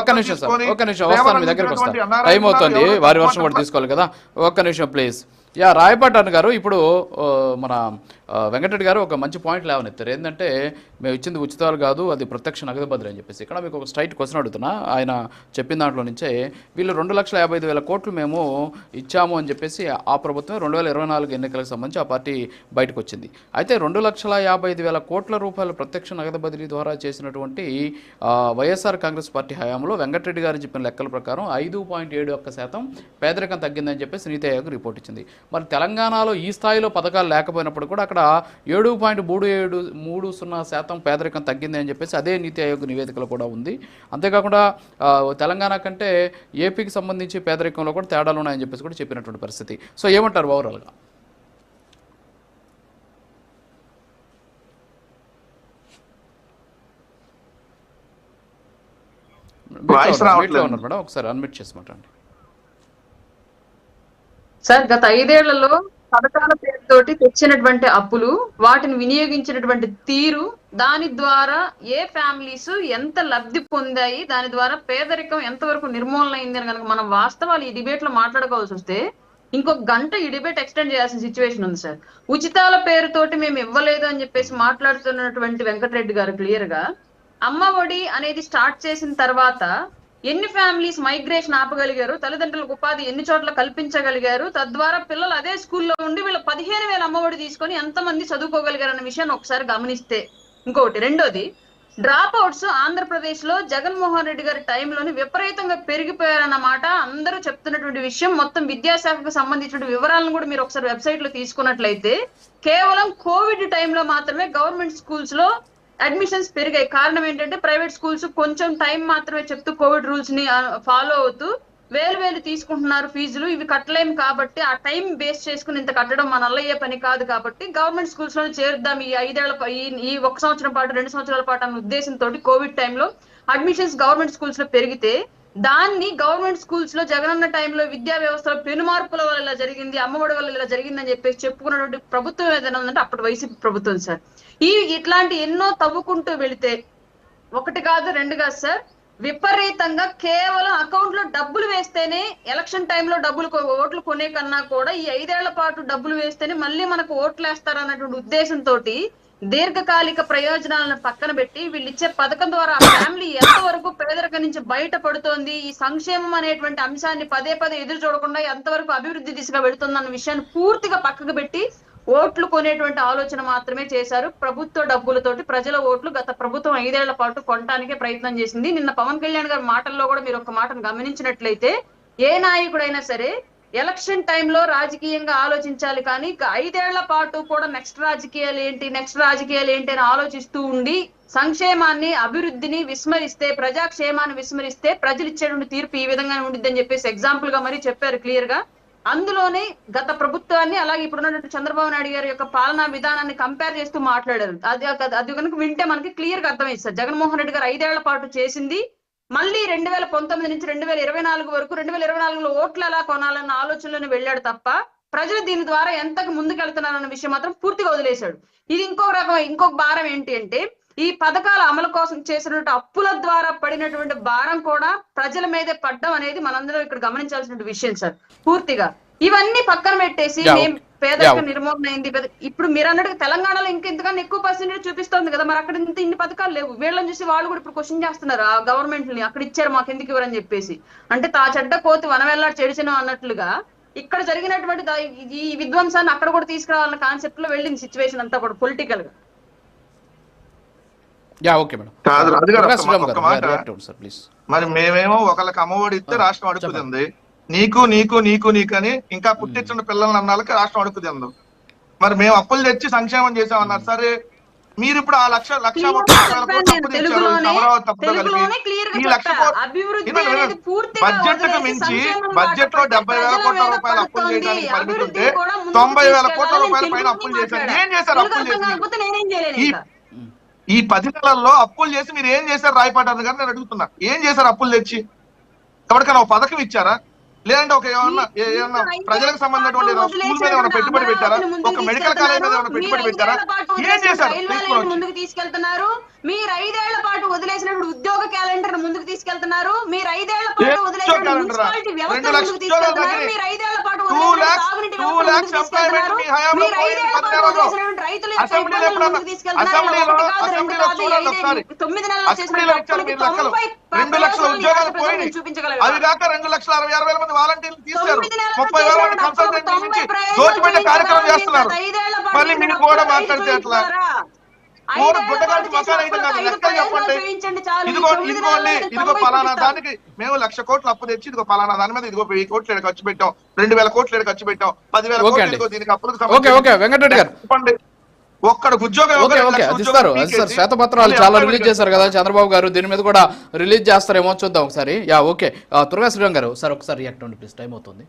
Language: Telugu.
ఒక్క నిమిషం సార్ ఒక్క నిమిషం వస్తాను మీ దగ్గరికి వస్తాను. టైం అవుతుంది వారి వర్షం కూడా తీసుకోవాలి కదా. ఒక్క నిమిషం ప్లీజ్. యా రాయపాటాన్ గారు. ఇప్పుడు మన వెంకటరెడ్డి గారు ఒక మంచి పాయింట్ లేవనెత్తారు. ఏంటంటే మేము ఇచ్చింది ఉచితాలు కాదు అది ప్రత్యక్ష నగదు బదిలీ అని చెప్పేసి. ఇక్కడ మీకు ఒక స్ట్రైట్ క్వశ్చన్ అడుగుతున్నా. ఆయన చెప్పిన దాంట్లో నుంచే వీళ్ళు రెండు లక్షల యాభై ఐదు వేల కోట్లు మేము ఇచ్చాము అని చెప్పేసి ఆ ప్రభుత్వం రెండు వేల ఇరవై నాలుగు ఎన్నికలకు సంబంధించి ఆ పార్టీ బయటకు వచ్చింది అయితే రెండు లక్షల యాభై ఐదు వేల కోట్ల రూపాయల ప్రత్యక్ష నగదు బదిలీ ద్వారా చేసినటువంటి వైఎస్ఆర్ కాంగ్రెస్ పార్టీ హయాంలో వెంకటరెడ్డి గారు చెప్పిన లెక్కల ప్రకారం ఐదు పాయింట్ ఏడు ఒక్క శాతం పేదరికం తగ్గిందని చెప్పేసి నీతి ఆయోగ్ రిపోర్ట్ ఇచ్చింది. మరి తెలంగాణలో ఈ స్థాయిలో పథకాలు లేకపోయినప్పుడు కూడా అక్కడ ఏడు పాయింట్ మూడు ఏడు మూడు సున్నా శాతం పేదరికం తగ్గింది అని చెప్పేసి అదే నీతి ఆయోగ్ నివేదికలో కూడా ఉంది. అంతేకాకుండా తెలంగాణ కంటే ఏపీకి సంబంధించి పేదరికంలో కూడా తేడాలు ఉన్నాయని చెప్పేసి కూడా చెప్పినటువంటి పరిస్థితి. సో ఏమంటారు ఓవరాల్గా. ఉన్నారు మేడం. ఒకసారి అన్మిట్ చేసి మాట్లాడండి. సార్ గత ఐదేళ్ళలో పథకాల పేరుతోటి తెచ్చినటువంటి అప్పులు వాటిని వినియోగించినటువంటి తీరు దాని ద్వారా ఏ ఫ్యామిలీస్ ఎంత లబ్ధి పొందాయి దాని ద్వారా పేదరికం ఎంతవరకు నిర్మూలన అయింది అని కనుక మనం వాస్తవాలు ఈ డిబేట్లో మాట్లాడుకోవాల్సి వస్తే ఇంకొక గంట ఈ డిబేట్ ఎక్స్టెండ్ చేయాల్సిన సిచ్యువేషన్ ఉంది సార్. ఉచితాల పేరుతోటి మేము ఇవ్వలేదు అని చెప్పేసి మాట్లాడుతున్నటువంటి వెంకటరెడ్డి గారు క్లియర్గా అమ్మ ఒడి అనేది స్టార్ట్ చేసిన తర్వాత ఎన్ని ఫ్యామిలీస్ మైగ్రేషన్ ఆపగలిగారు? తల్లిదండ్రులకు ఉపాధి ఎన్ని చోట్ల కల్పించగలిగారు? తద్వారా పిల్లలు అదే స్కూల్లో ఉండి వీళ్ళు పదిహేను వేల అమ్మఒడి తీసుకొని ఎంతమంది చదువుకోగలిగారు అన్న విషయాన్ని ఒకసారి గమనిస్తే ఇంకొకటి. రెండోది డ్రాప్ అవుట్స్ ఆంధ్రప్రదేశ్లో జగన్మోహన్ రెడ్డి గారి టైంలోని విపరీతంగా పెరిగిపోయారన్నమాట అందరూ చెప్తున్నటువంటి విషయం. మొత్తం విద్యాశాఖకు సంబంధించిన వివరాలను కూడా మీరు ఒకసారి వెబ్సైట్లో తీసుకున్నట్లయితే కేవలం కోవిడ్ టైంలో మాత్రమే గవర్నమెంట్ స్కూల్స్లో అడ్మిషన్స్ పెరిగాయి. కారణం ఏంటంటే ప్రైవేట్ స్కూల్స్ కొంచెం టైం మాత్రమే చెప్తూ కోవిడ్ రూల్స్ని ఫాలో అవుతూ వేలు వేలు తీసుకుంటున్నారు ఫీజులు. ఇవి కట్టలేము కాబట్టి ఆ టైం బేస్ చేసుకుని ఇంత కట్టడం మన వల్ల పని కాదు కాబట్టి గవర్నమెంట్ స్కూల్స్లో చేరుద్దాం ఈ ఐదేళ్ళ ఈ ఈ ఒక సంవత్సరం పాటు రెండు సంవత్సరాల పాటు అన్న ఉద్దేశంతో కోవిడ్ టైంలో అడ్మిషన్స్ గవర్నమెంట్ స్కూల్స్లో పెరిగితే దాన్ని గవర్నమెంట్ స్కూల్స్లో జగనన్న టైంలో విద్యా వ్యవస్థలో పెనుమార్పుల వల్ల ఇలా జరిగింది అమ్మఒడి వల్ల ఇలా జరిగిందని చెప్పేసి చెప్పుకున్నటువంటి ప్రభుత్వం ఏదైనా ఉందంటే అప్పటి వైసీపీ ప్రభుత్వం సార్. ఈ ఇట్లాంటి ఎన్నో తవ్వుకుంటూ వెళితే ఒకటి కాదు రెండు కాదు సార్ విపరీతంగా కేవలం అకౌంట్లో డబ్బులు వేస్తేనే ఎలక్షన్ టైంలో డబ్బులు ఓట్లు కొనే కన్నా కూడా ఈ ఐదేళ్ళ పాటు డబ్బులు వేస్తేనే మళ్ళీ మనకు ఓట్లు వేస్తారు అన్నటువంటి ఉద్దేశంతో దీర్ఘకాలిక ప్రయోజనాలను పక్కన పెట్టి వీళ్ళు ఇచ్చే పథకం ద్వారా ఆ ఫ్యామిలీ ఎంతవరకు పేదరికం నుంచి బయటపడుతోంది ఈ సంక్షేమం అనేటువంటి అంశాన్ని పదే పదే ఎదురు చూడకుండా ఎంతవరకు అభివృద్ధి దిశగా వెళుతుందన్న విషయాన్ని పూర్తిగా పక్కకు పెట్టి ఓట్లు కొనేటువంటి ఆలోచన మాత్రమే చేశారు. ప్రభుత్వ డబ్బులతోటి ప్రజల ఓట్లు గత ప్రభుత్వం ఐదేళ్ళ పాటు కొనటానికే ప్రయత్నం చేసింది. నిన్న పవన్ కళ్యాణ్ గారి మాటల్లో కూడా మీరు ఒక మాటను గమనించినట్లయితే ఏ నాయకుడైనా సరే ఎలక్షన్ టైంలో రాజకీయంగా ఆలోచించాలి కానీ ఐదేళ్ళ పాటు కూడా నెక్స్ట్ రాజకీయాలు ఏంటి నెక్స్ట్ రాజకీయాలు ఏంటి అని ఆలోచిస్తూ ఉండి సంక్షేమాన్ని అభివృద్ధిని విస్మరిస్తే ప్రజాక్షేమాన్ని విస్మరిస్తే ప్రజలు ఇచ్చేటువంటి తీర్పు ఈ విధంగా ఉండిద్దని చెప్పేసి ఎగ్జాంపుల్గా మరీ చెప్పారు క్లియర్గా. అందులోనే గత ప్రభుత్వాన్ని అలాగే ఇప్పుడున్నటువంటి చంద్రబాబు నాయుడు గారి యొక్క పాలనా విధానాన్ని కంపేర్ చేస్తూ మాట్లాడారు. అది అది కనుక వింటే మనకి క్లియర్గా అర్థమైంది సార్. జగన్మోహన్ రెడ్డి గారు ఐదేళ్ళ పాటు చేసింది మళ్ళీ రెండు వేల పంతొమ్మిది నుంచి రెండు వేల ఇరవై నాలుగు వరకు రెండు వేల ఇరవై నాలుగులో ఓట్లు ఎలా కొనాలన్న ఆలోచనలోనే వెళ్ళాడు తప్ప ప్రజలు దీని ద్వారా ఎంతకు ముందుకెళ్తున్నారన్న విషయం మాత్రం పూర్తిగా వదిలేశాడు ఇది ఇంకొక రకం ఇంకొక భారం ఏంటి అంటే ఈ పథకాల అమలు కోసం చేసినటువంటి అప్పుల ద్వారా పడినటువంటి భారం కూడా ప్రజల మీదే పడ్డం అనేది మనందరం ఇక్కడ గమనించాల్సిన విషయం సార్ పూర్తిగా ఇవన్నీ పక్కన పెట్టేసి Yeah, మేం okay. పేదరిక Yeah. నిర్మూలన అయింది పెద్ద- ఇప్పుడు మీరు అన్నట్టు తెలంగాణలో ఇంకెంతకన్నా ఎక్కువ పర్సెంటేజ్ చూపిస్తోంది కదా మరి అక్కడ ఇంత ఇన్ని పథకాలు లేవు. వీళ్ళని చూసి వాళ్ళు కూడా ఇప్పుడు క్వశ్చన్ చేస్తున్నారు ఆ గవర్నమెంట్ని అక్కడ ఇచ్చారు మాకు ఎందుకు ఇవ్వరని చెప్పేసి. అంటే తా చెడ్డ కోతి వనవెల్లా చెడిచిన అన్నట్లుగా ఇక్కడ జరిగినటువంటి ఈ విధ్వంసాన్ని అక్కడ కూడా తీసుకురావాలన్న కాన్సెప్ట్లో వెళ్ళింది సిచ్యువేషన్ అంతా కూడా పొలిటికల్గా. ఓకే మేడం మరి మేమేమో ఒకళ్ళకి అమ్మఒడి ఇస్తే రాష్ట్రం అడుగుతుంది నీకు నీకు నీకు నీకు అని ఇంకా పుట్టించిన పిల్లల్ని అన్నాళ్ళకి రాష్ట్రం అడుగుతుంది మరి మేము అప్పులు తెచ్చి సంక్షేమం చేసామన్నారు సరే మీరు ఇప్పుడు ఆ లక్ష లక్ష బడ్జెట్కు మించి బడ్జెట్లో డెబ్బై వేల కోట్ల రూపాయలు అప్పులు. చేయడానికి పరిమితి ఉంటే తొంభై వేల కోట్ల రూపాయల పైన అప్పులు చేశారు. ఏం చేశారు అప్పులు చేసి ఈ పది నెలల్లో అప్పులు చేసి మీరు ఏం చేశారు రాయపాటారు గారు? నేను అడుగుతున్నా. ఏం చేశారు అప్పులు తెచ్చి? ఎవరికైనా ఒక పథకం ఇచ్చారా? లేదంటే ఒక ఏమన్నా ఏమన్నా ప్రజలకు సంబంధించినటువంటి స్కూల్ మీద ఏమైనా పెట్టుబడి పెట్టారా? ఒక మెడికల్ కాలేజ్ మీద ఏమైనా పెట్టుబడి పెట్టారా? ఏం చేశారు. ముందుకు తీసుకెళ్తున్నారు. మీరు ఐదేళ్ళ పాటు వదిలేసినప్పుడు ఉద్యోగ క్యాలెండర్ ముందుకు తీసుకెళ్తున్నారు మీరు ఐదేళ్ళ పాటు calendar? మున్సిపాలిటీ వ్యవస్థ ముందుకు తీసుకెళ్తున్నారు. మీరు ఐదేళ్ళ పాటు మీరు ఐదేళ్ళ. వదిలేసినటువంటి రైతుల ముందుకు తీసుకెళ్తున్నారు. తొమ్మిది లెక్కలు తొంభై రెండు లక్షల చూపించగలరా? కాక రెండు అరవై వేల మంది వాలంటీర్లు తీశారు ముప్పై వేల మంది కన్సల్టెంట్ నుంచి కార్యక్రమం? చేస్తున్నారు మళ్ళీ మీరు కూడా మాట్లాడితే? మూడు అయితే నాకు లెక్కలు చెప్పండి. ఇదిగో ఇదిగోండి ఇదిగో పలానా. దానికి మేము లక్ష కోట్లు అప్పు తెచ్చి ఇదిగో పలానా దాని మీద ఇదిగో వెయ్యి కోట్లు ఈడ ఖర్చు పెట్టాం. రెండు వేల కోట్లు ఈడ ఖర్చు పెట్టాం. పదివేల ఓకే కోట్లు అండి. ఇదిగో దీనికి అప్పులకు ఓకే ఓకే. వెంకటరెడ్డి గారు. చెప్పండి. ఒక్కడ ఉద్యోగం ఇస్తారు. శ్వేతపత్రాలు చాలా రిలీజ్ చేశారు కదా చంద్రబాబు గారు. దీని మీద కూడా రిలీజ్ చేస్తారేమో చూద్దాం ఒకసారి. Yeah okay. తుర్గా శ్రీరామ్ గారు సార్ ఒకసారి రియాక్ట్ అవ్వండి ప్లీజ్. టైం అవుతుంది.